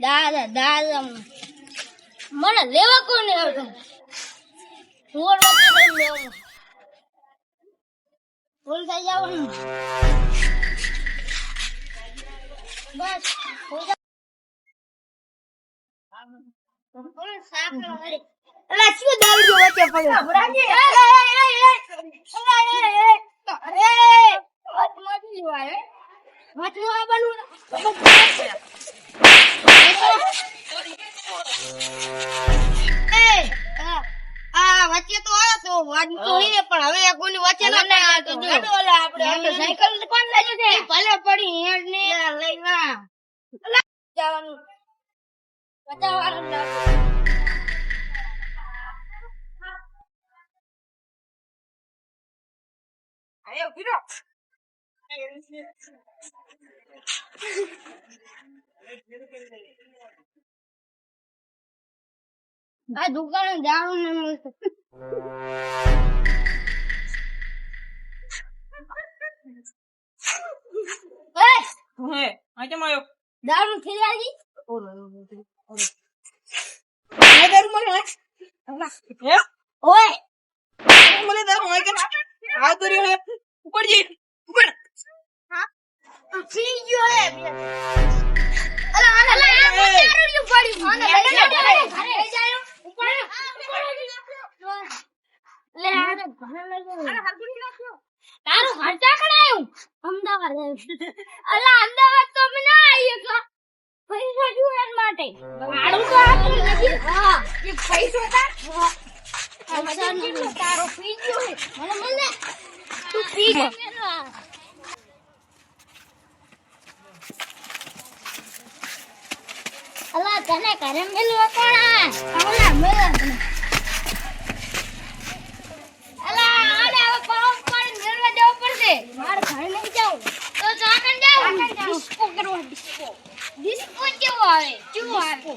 દાદા દાદા મને લેવા કોને ભૂલ અરે શું દાવ જોવા છે પગ મતલબ આવવાનું. આ વચ્ચે તો આવ્યો તો વાડ તો પડી. લઈ ના આ દુકાન જાણું ને મળશે હે આ કેમ આવ્યો? દારૂ થઈ ગઈ ઓરો ઓરો મેં દારૂ મળ્યો હે? ઓય. મને દારૂ હોય કે ના? આ દોરી હે. ઉપરજી ઉપર તારું હરતા કરાયું અમદાવાદ. અલા અમદાવાદ તો અમે ના આવીએ પૈસા જોઈએ માટે ભાડું તો આપ્યું નથી હા એ પૈસો તા પૈસા નથી તારો પી મને મને તું પી તને ઘરે મેલવા કોણ? આ ઓલા અલા આને હવે પાવ જવું પડશે. મારે ઘરે નહીં જાઉં. તો જાઉં. ડિસ્કો કરવા ડિસ્કો. ડિસ્કો કેવો આવે? કેવો આવે?